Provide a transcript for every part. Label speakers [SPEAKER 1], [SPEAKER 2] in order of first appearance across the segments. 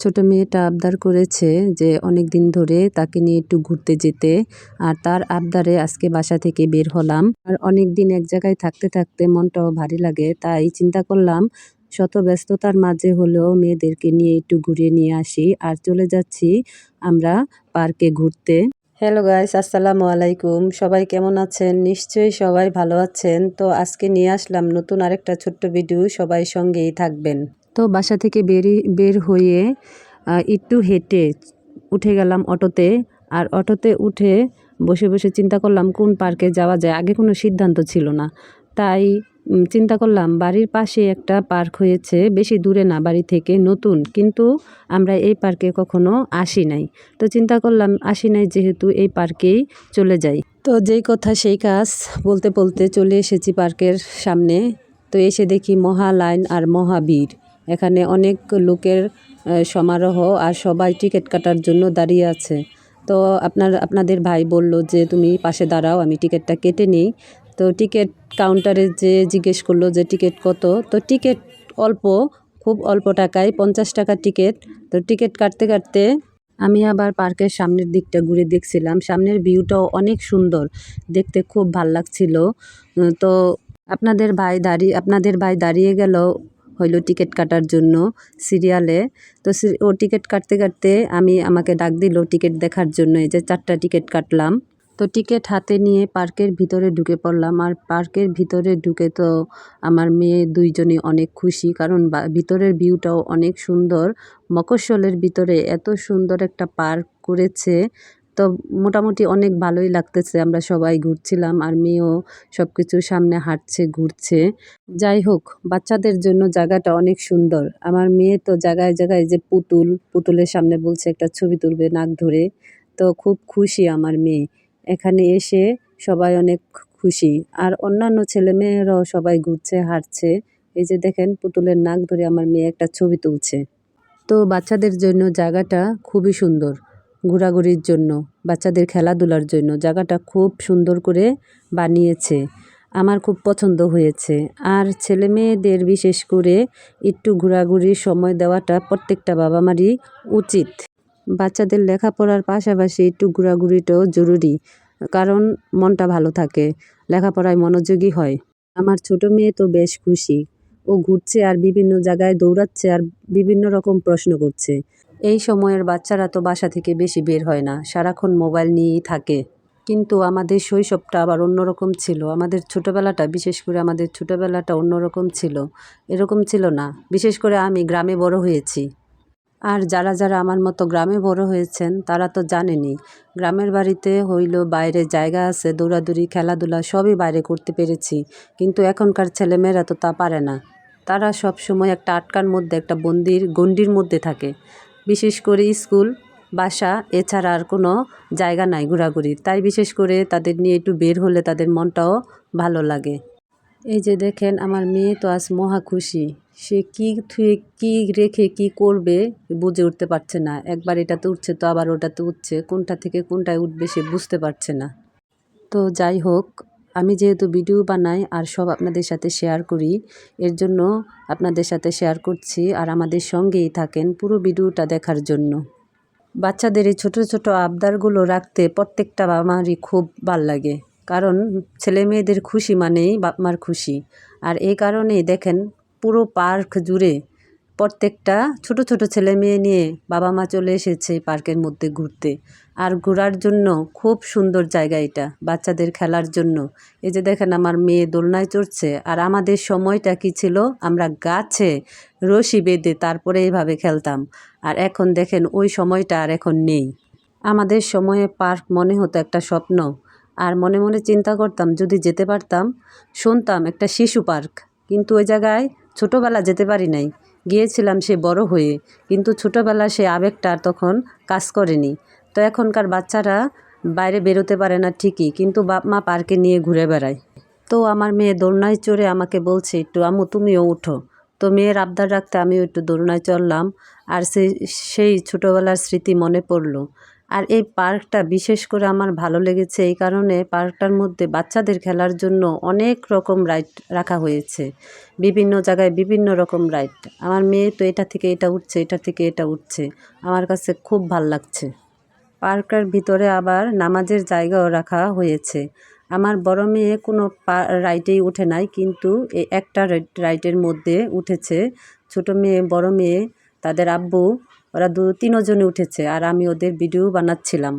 [SPEAKER 1] ছোট মেয়েটা আবদার করেছে যে অনেক দিন ধরে তাকে নিয়ে একটু ঘুরতে যেতে, আর তার আবদারে আজকে বাসা থেকে বের হলাম। আর অনেক দিন এক জায়গায় থাকতে থাকতে মনটাও ভারী লাগে, তাই চিন্তা করলাম শত ব্যস্ততার মাঝে হলেও মেয়েদেরকে নিয়ে একটু ঘুরিয়ে নিয়ে আসি, আর চলে যাচ্ছি আমরা পার্কে ঘুরতে। হ্যালো গাইস আসসালামু আলাইকুম। সবাই কেমন আছেন? নিশ্চয়ই সবাই ভালো আছেন। তো আজকে নিয়ে আসলাম নতুন আরেকটা ছোট্ট ভিডিও সবাই সঙ্গেই থাকবেন। তো বাসা থেকে বেরি, বের হয়ে একটু হেঁটে উঠে গেলাম অটোতে। আর অটোতে উঠে বসে বসে চিন্তা করলাম কোন পার্কে যাওয়া যায়। আগে কোনো সিদ্ধান্ত ছিল না। তাই চিন্তা করলাম বাড়ির পাশে একটা পার্ক হয়েছে, বেশি দূরে না, বাড়ি থেকে নতুন। কিন্তু আমরা এই পার্কে কখনো আসি নাই। তো চিন্তা করলাম আসি নাই যেহেতু এই পার্কেই চলে যাই। তো যেই কথা সেই কাজ বলতে বলতে চলে এসেছি পার্কের সামনে। তো এসে দেখি মহা লাইন আর মহাবীর। এখানে অনেক লোকের সমারোহ আর সবাই টিকিট কাটার জন্য দাঁড়িয়ে আছে। তো আপনার, আপনাদের ভাই বলল যে, তুমি পাশে দাঁড়াও, আমি টিকিটটা কেটে নিই। তো টিকিট কাউন্টারে যে জিজ্ঞেস করল যে, টিকিট কত? তো টিকিট অল্প, খুব অল্প টাকায় পঞ্চাশ টাকা টিকিট। তো টিকিট কাটতে কাটতে আমি আবার পার্কের সামনের দিকটা ঘুরে দেখছিলাম। সামনের ভিউটাও অনেক সুন্দর, দেখতে খুব ভালো লাগছিল। তো আপনাদের ভাই দাঁড়িয়ে, আপনাদের ভাই দাঁড়িয়ে গেল। হইল টিকিট কাটার জন্য সিরিয়ালে। তো ও টিকিট কাটতে কাটতে আমি আমাকে ডাক দিল টিকিট দেখার জন্য, এই যে চারটা টিকিট কাটলাম। তো টিকিট হাতে নিয়ে পার্কের ভিতরে ঢুকে পড়লাম। আর পার্কের ভিতরে ঢুকে তো আমার মেয়ে দুইজনই অনেক খুশি, কারণ ভিতরের ভিউটাও অনেক সুন্দর। মকস্বলের ভিতরে এত সুন্দর একটা পার্ক করেছে তো মোটামুটি অনেক ভালোই লাগতেছে, আমরা সবাই ঘুরছিলাম আর মেয়েও সব কিছুর সামনে হাঁটছে, ঘুরছে। যাই হোক, বাচ্চাদের জন্য জায়গাটা অনেক সুন্দর। আমার মেয়ে তো জায়গায় জায়গায় যে পুতুল, পুতুলের সামনে বলছে একটা ছবি তুলবে নাক ধরে। তো খুব খুশি আমার মেয়ে। এখানে এসে সবাই অনেক খুশি। আর অন্যান্য ছেলেমেয়েরাও সবাই ঘুরছে, হাঁটছে। এই যে দেখেন, পুতুলের নাক ধরে আমার মেয়ে একটা ছবি তুলছে। তো বাচ্চাদের জন্য জায়গাটা খুবই সুন্দর। ঘোরাঘুরির জন্য, বাচ্চাদের খেলাধুলার জন্য। জায়গাটা খুব সুন্দর করে বানিয়েছে। আমার খুব পছন্দ হয়েছে। আর ছেলে মেয়েদের বিশেষ করে একটু ঘোরাঘুরির সময় দেওয়াটা প্রত্যেকটা বাবা মারই উচিত। বাচ্চাদের লেখাপড়ার পাশাপাশি একটু ঘোরাঘুরিটাও জরুরি, কারণ মনটা ভালো থাকে, লেখাপড়ায় মনোযোগী হয়। আমার ছোট মেয়ে তো বেশ খুশি। ও ঘুরছে আর বিভিন্ন জায়গায় দৌড়াচ্ছে আর বিভিন্ন রকম প্রশ্ন করছে। এই সময়ের বাচ্চারা তো বাসা থেকে বেশি বের হয় না, সারাক্ষণ মোবাইল নিয়েই থাকে। কিন্তু আমাদের শৈশবটা আবার অন্যরকম ছিল। আমাদের ছোটোবেলাটা, বিশেষ করে আমাদের ছোটোবেলাটা অন্যরকম ছিল। এরকম ছিল না। বিশেষ করে আমি গ্রামে বড় হয়েছি। আর যারা যারা আমার মতো গ্রামে বড় হয়েছেন, তারা তো জানেনি গ্রামের বাড়িতে হইল বাইরে জায়গা আছে, দৌড়াদৌড়ি, খেলাধুলা সবই বাইরে করতে পেরেছি। কিন্তু এখনকার ছেলেমেয়েরা তো তা পারে না। তারা সব সময় একটা আটকার মধ্যে, একটা বন্দির, গণ্ডির মধ্যে থাকে। বিশেষ করে স্কুল, বাসা, এছাড়া আর কোনো জায়গা নাই ঘোরাঘুরির তাই বিশেষ করে তাদের নিয়ে একটু বের হলে তাদের মনটাও ভালো লাগে। এই যে দেখেন, আমার মেয়ে তো আজ মহা খুশি। সে কি থুয়ে, কি রেখে কি করবে বুঝে উঠতে পারছে না। একবার এটাতে উঠছে তো আবার ওটাতে উঠছে। কোনটা থেকে কোনটায় উঠবে সে বুঝতে পারছে না। তো যাই হোক আমি যেহেতু ভিডিও বানাই আর সব আপনাদের সাথে শেয়ার করি, এর জন্য আপনাদের সাথে শেয়ার করছি আর আমাদের সঙ্গেই থাকেন পুরো ভিডিওটা দেখার জন্য। বাচ্চাদের এই ছোটো ছোটো আবদারগুলো রাখতে প্রত্যেকটা বাবা মারই খুব ভালো লাগে। কারণ ছেলে মেয়েদের খুশি মানেই বাপ মার খুশি। আর এই কারণেই দেখেন পুরো পার্ক জুড়ে প্রত্যেকটা ছোট ছোট ছেলে মেয়ে নিয়ে বাবা মা চলে এসেছে পার্কের মধ্যে ঘুরতে। আর ঘোরার জন্য খুব সুন্দর জায়গা এটা, বাচ্চাদের খেলার জন্য। এই যে দেখেন আমার মেয়ে দোলনায় চড়ছে, আর আমাদের সময়টা কি ছিল? আমরা গাছে রশি বেঁধে তারপরে এইভাবে খেলতাম। আর এখন দেখেন ওই সময়টা আর এখন নেই। আমাদের সময়ে পার্ক মনে হতো একটা স্বপ্ন। আর মনে মনে চিন্তা করতাম, যদি যেতে পারতাম, শুনতাম একটা শিশু পার্ক। কিন্তু ওই জায়গায় ছোটোবেলা যেতে পারি নাই। গিয়েছিলাম সে বড় হয়ে, কিন্তু ছোটোবেলা সে আবেগটা তখন কাজ করেনি। তো এখনকার বাচ্চারা বাইরে বেরোতে পারে না ঠিকই, কিন্তু বাপ মা পার্কে নিয়ে ঘুরে বেড়ায়। তো আমার মেয়ে দোলনায় চড়ে আমাকে বলছে, একটু আমু তুমিও উঠো। তো মেয়ের আবদার রাখতে আমিও একটু দোলনায় চড়লাম, আর সেই সেই ছোটোবেলার স্মৃতি মনে পড়ল। আর এই পার্কটা বিশেষ করে আমার ভালো লেগেছে, এই কারণে পার্কটার মধ্যে বাচ্চাদের খেলার জন্য অনেক রকম রাইড রাখা হয়েছে। বিভিন্ন জায়গায় বিভিন্ন রকম রাইড। আমার মেয়ে তো এটা থেকে এটা উঠছে, এটা থেকে এটা উঠছে। আমার কাছে খুব ভালো লাগছে। পার্কের ভিতরে আবার নামাজের জায়গাও রাখা হয়েছে। আমার বড় মেয়ে কোনো রাইডেই উঠে নাই, কিন্তু একটা রাইডের মধ্যে উঠেছে। ছোট মেয়ে, বড় মেয়ে, তাদের আব্বু, ওরা দু, তিনজনে উঠেছে, আর আমি ওদের ভিডিও বানাচ্ছিলাম।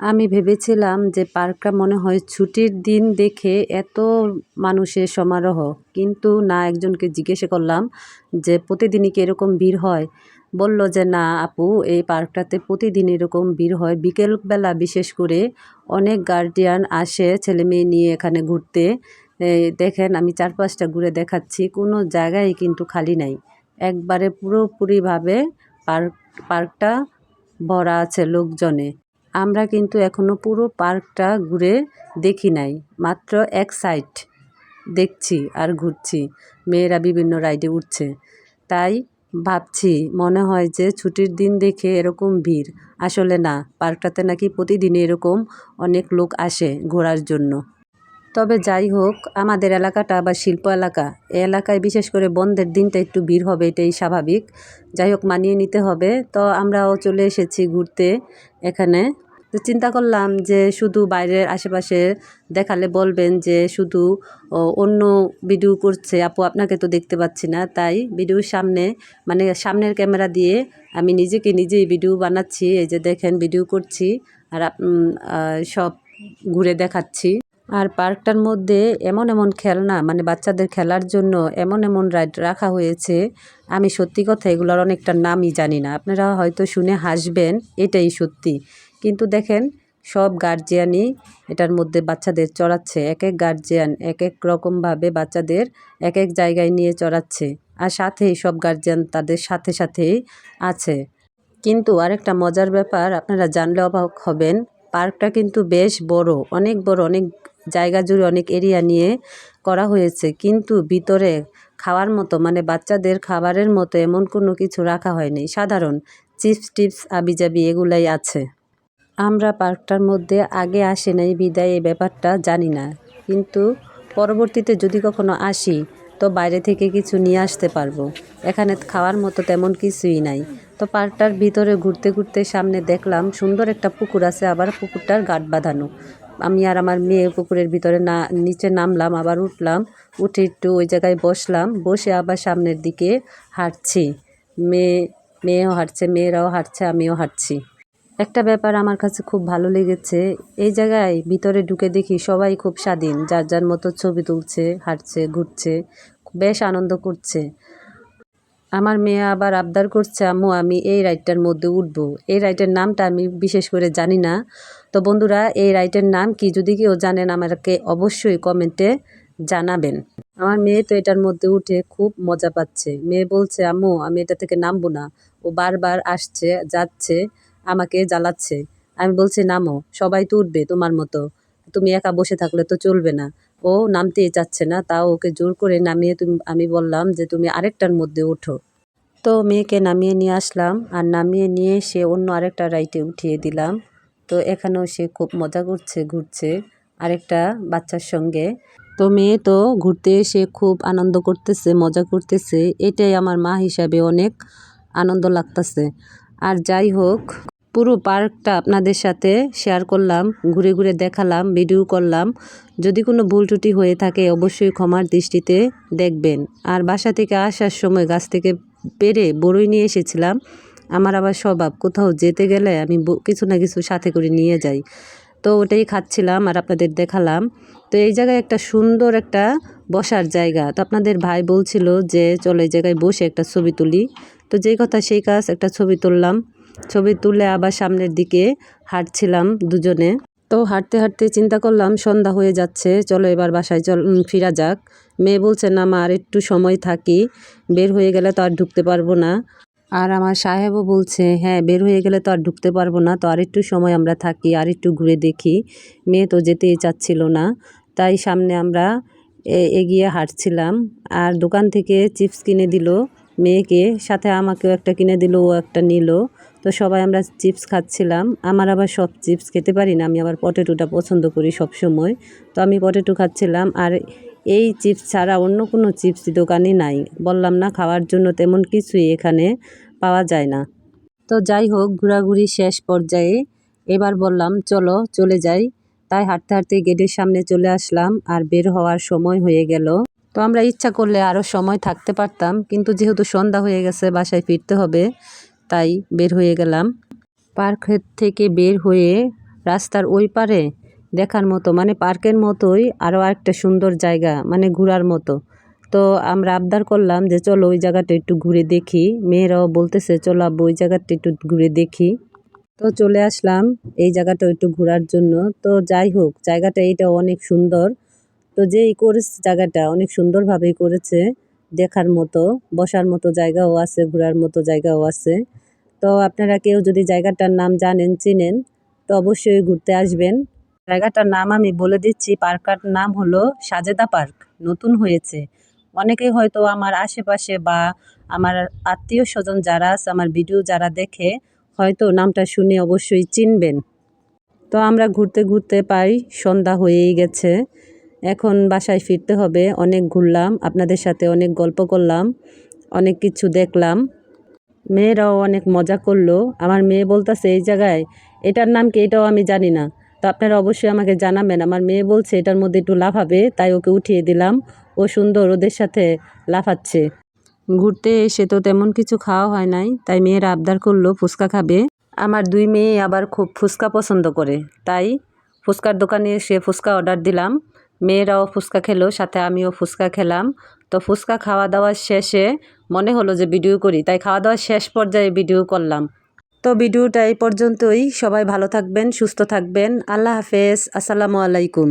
[SPEAKER 1] আমি ভেবেছিলাম যে পার্কটা মনে হয় ছুটির দিন দেখে এত মানুষের সমারোহ, কিন্তু না, একজনকে জিজ্ঞেস করলাম যে প্রতিদিনই কি এরকম ভিড় হয়? বলল যে, না আপু, এই পার্কটাতে প্রতিদিন এরকম ভিড় হয়। বিকেলবেলা বিশেষ করে অনেক গার্ডিয়ান আসে ছেলে মেয়ে নিয়ে এখানে ঘুরতে। দেখেন আমি চারপাশটা ঘুরে দেখাচ্ছি। কোনো জায়গায় কিন্তু খালি নাই। একবারে পুরোপুরিভাবে পার্ক, পার্কটা ভরা আছে লোকজনে। আমরা কিন্তু এখনও পুরো পার্কটা ঘুরে দেখি নাই। মাত্র এক সাইড দেখছি আর ঘুরছি। মেয়েরা বিভিন্ন রাইডে উঠছে। তাই ভাবছি, মনে হয় যে ছুটির দিন দেখে এরকম ভিড়। আসলে না, পার্কটাতে নাকি প্রতিদিন এরকম অনেক লোক আসে ঘোরার জন্য। তবে যাই হোক, আমাদের এলাকাটা বা শিল্প এলাকা, এ এলাকায় বিশেষ করে বন্ধের দিনটা একটু ভিড় হবে, এটাই স্বাভাবিক। যাই হোক, মানিয়ে নিতে হবে। তো আমরাও চলে এসেছি ঘুরতে এখানে। তো চিন্তা করলাম যে শুধু বাইরের আশেপাশে দেখালে বলবেন যে শুধু অন্য ভিডিও করছে। আপু, আপনাকে তো দেখতে পাচ্ছি না, তাই ভিডিওর সামনে মানে সামনের ক্যামেরা দিয়ে আমি নিজেকে নিজেই ভিডিও বানাচ্ছি। এই যে দেখেন ভিডিও করছি আর সব ঘুরে দেখাচ্ছি। আর পার্কটার মধ্যে এমন এমন খেলনা মানে বাচ্চাদের খেলার জন্য এমন এমন রাইড রাখা হয়েছে। আমি সত্যি কথা এগুলোর অনেকটা নামই জানি না। আপনারা হয়তো শুনে হাসবেন, এটাই সত্যি। কিন্তু দেখেন, সব গার্জিয়ানই এটার মধ্যে বাচ্চাদের চড়াচ্ছে। এক এক গার্জিয়ান এক এক রকমভাবে বাচ্চাদের এক এক জায়গায় নিয়ে চড়াচ্ছে আর সাথেই সব গার্জিয়ান তাদের সাথে সাথেই আছে। কিন্তু আরেকটা মজার ব্যাপার, আপনারা জানলে অবাক হবেন, পার্কটা কিন্তু বেশ বড়, অনেক বড়, অনেক জায়গা জুড়ে অনেক এরিয়া নিয়ে করা হয়েছে। কিন্তু ভিতরে খাওয়ার মতো মানে বাচ্চাদের খাবারের মতো এমন কোনো কিছু রাখা হয়নি। সাধারণ চিপস টিপস, আবিজাবি এগুলাই আছে। আমরা পার্কটার মধ্যে আগে আসে নাই, বিদায় এই ব্যাপারটা জানি না। কিন্তু পরবর্তীতে যদি কখনো আসি, তো বাইরে থেকে কিছু নিয়ে আসতে পারব। এখানে খাওয়ার মতো তেমন কিছুই নাই। তো পার্কটার ভিতরে ঘুরতে ঘুরতে সামনে দেখলাম সুন্দর একটা পুকুর আছে, আবার পুকুরটার গাট বাঁধানো। আমি আর আমার মেয়ে পুকুরের ভিতরে না, নিচে নামলাম, আবার উঠলাম। উঠে একটু ওই জায়গায় বসলাম। বসে আবার সামনের দিকে হাঁটছি। মেয়ে, মেয়েও হাঁটছে, মেয়েরাও হাঁটছে, আমিও হাঁটছি। একটা ব্যাপার আমার কাছে খুব ভালো লেগেছে, এই জায়গায় ভিতরে ঢুকে দেখি সবাই খুব স্বাধীন, যার যার মতো ছবি তুলছে, হাঁটছে, ঘুরছে, বেশ আনন্দ করছে। আমার মেয়ে আবার আবদার করছে, আম্মু, আমি এই রাইডটার মধ্যে উঠব। এই রাইডের নামটা আমি বিশেষ করে জানি না। তো বন্ধুরা, এই রাইডের নাম কি যদি কেউ জানেন, আমাকে অবশ্যই কমেন্টে জানাবেন। আমার মেয়ে তো এটার মধ্যে উঠে খুব মজা পাচ্ছে। মেয়ে বলছে, আম্মু, আমি এটা থেকে নামবো না। ও বারবার আসছে, যাচ্ছে। আমাকে জ্বালাচ্ছে। আমি বলছি, নামো, সবাই তো উঠবে তোমার মতো। তুমি একা বসে থাকলে তো চলবে না। ও নামতেই চাচ্ছে না, তাও ওকে জোর করে নামিয়ে তুমি, আমি বললাম যে, তুমি আরেকটার মধ্যে ওঠো। তো মেয়েকে নামিয়ে নিয়ে আসলাম। আর নামিয়ে নিয়ে সে অন্য আরেকটা রাইটে উঠিয়ে দিলাম। তো এখানেও সে খুব মজা করছে, ঘুরছে আরেকটা বাচ্চার সঙ্গে। তো মেয়ে তো ঘুরতে এসে খুব আনন্দ করতেছে, মজা করতেছে। এটাই আমার মা হিসাবে অনেক আনন্দ লাগতেছে। আর যাই হোক পুরো পার্কটা আপনাদের সাথে শেয়ার করলাম, ঘুরে ঘুরে দেখালাম, ভিডিও করলাম। যদি কোনো ভুল ত্রুটি হয়ে থাকে অবশ্যই ক্ষমার দৃষ্টিতে দেখবেন। আর বাসা থেকে আসার সময় গাছ থেকে পেরে বড়ই নিয়ে এসেছিলাম। আমার আবার স্বভাব, কোথাও যেতে গেলে আমি কিছু না কিছু সাথে করে নিয়ে যাই। তো ওটাই খাচ্ছিলাম আর আপনাদের দেখালাম। তো এই জায়গায় একটা সুন্দর একটা বসার জায়গা। তো আপনাদের ভাই বলছিল যে, চলো এই জায়গায় বসে একটা ছবি তুলি। তো যেই কথা সেই কাজ একটা ছবি তুললাম। ছবি তুলে আবার সামনের দিকে হাঁটছিলাম দুজনে। তো হাঁটতে হাঁটতে চিন্তা করলাম, সন্ধ্যা হয়ে যাচ্ছে, চলো এবার বাসায় চল ফিরা যাক। মেয়ে বলছে, না মা, আর একটু সময় থাকি, বের হয়ে গেলে তো আর ঢুকতে পারব না। আর আমার সাহেবও বলছে হ্যাঁ বের হয়ে গেলে তো আর ঢুকতে পারব না, তো আর একটু সময় আমরা থাকি, আর একটু ঘুরে দেখি। মেয়ে তো যেতেই চাচ্ছিল না, তাই সামনে আমরা এগিয়ে হাঁটছিলাম। আর দোকান থেকে চিপস কিনে দিল। মেয়েকে, সাথে আমাকেও একটা কিনে দিল, ও একটা নিল। তো সবাই আমরা চিপস খাচ্ছিলাম। আমার আবার সব চিপস খেতে পারি না, আমি আবার পটেটোটা পছন্দ করি সব সময় তো আমি পটেটো খাচ্ছিলাম আর এই চিপস ছাড়া অন্য কোনো চিপস দোকানই নাই। বললাম, না, খাওয়ার জন্য তেমন কিছুই এখানে পাওয়া যায় না। তো যাই হোক, ঘোরাঘুরি শেষ পর্যায়ে এবার বললাম, চলো, চলে যাই। তাই হাঁটতে হাঁটতে গেটের সামনে চলে আসলাম আর বের হওয়ার সময় হয়ে গেল। তো আমরা ইচ্ছা করলে আরও সময় থাকতে পারতাম, কিন্তু যেহেতু সন্ধ্যা হয়ে গেছে, বাসায় ফিরতে হবে, তাই বের হয়ে গেলাম। পার্ক থেকে বের হয়ে রাস্তার ওই পারে দেখার মতো মানে পার্কের মতোই আরও একটা সুন্দর জায়গা মানে ঘোরার মতো। তো আমরা আবদার করলাম যে, চলো ওই জায়গাটা একটু ঘুরে দেখি। মেয়েরাও বলতেছে, চলো আব্বু, ওই জায়গাটা একটু ঘুরে দেখি। তো চলে আসলাম এই জায়গাটা একটু ঘোরার জন্য। তো যাই হোক, জায়গাটা এইটা অনেক সুন্দর। তো যেই করেছে জায়গাটা অনেক সুন্দরভাবেই করেছে, দেখার মতো, বসার মতো জায়গাও আছে, ঘোরার মতো জায়গাও আছে। তো আপনারা কেউ যদি জায়গাটার নাম জানেন, চিনেন, তো অবশ্যই ঘুরতে আসবেন। জায়গাটার নাম আমি বলে দিচ্ছি, পার্কটার নাম হলো সাজেদা পার্ক, নতুন হয়েছে। অনেকেই হয়তো আমার আশেপাশে বা আমার আত্মীয় স্বজন যারা আছে, আমার ভিডিও যারা দেখে, হয়তো নামটা শুনে অবশ্যই চিনবেন। তো আমরা ঘুরতে ঘুরতে পাই, সন্ধ্যা হয়েই গেছে। এখন বাসায় ফিরতে হবে। অনেক ঘুরলাম, আপনাদের সাথে অনেক গল্প করলাম, অনেক কিছু দেখলাম। মেয়েরাও অনেক মজা করল। আমার মেয়ে বলতেছে, এই জায়গায়, এটার নাম কি? এটাও আমি জানি না। তো আপনারা অবশ্যই আমাকে জানাবেন। আমার মেয়ে বলছে, এটার মধ্যে একটু লাফাবে তাই ওকে উঠিয়ে দিলাম। ও সুন্দর, ওদের সাথে লাফাচ্ছে। ঘুরতে এসে তো তেমন কিছু খাওয়া হয় নাই, তাই মেয়েরা আবদার করল, ফুচকা খাবে। আমার দুই মেয়ে আবার খুব ফুচকা পছন্দ করে। তাই ফুচকার দোকানে এসে ফুচকা অর্ডার দিলাম। মেয়েরাও ফুচকা খেলো, সাথে আমিও ফুচকা খেলাম। তো ফুচকা খাওয়া দাওয়া শেষে মনে হলো যে ভিডিও করি, তাই খাওয়া দাওয়া শেষ পর্যায়ে ভিডিও করলাম। তো ভিডিওটা এই পর্যন্তই, সবাই ভালো থাকবেন, সুস্থ থাকবেন, আল্লাহ হাফেজ, আসসালামু আলাইকুম।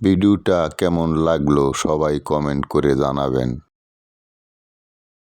[SPEAKER 2] ভিডিওটা কেমন লাগল সবাই কমেন্ট করে জানাবেন।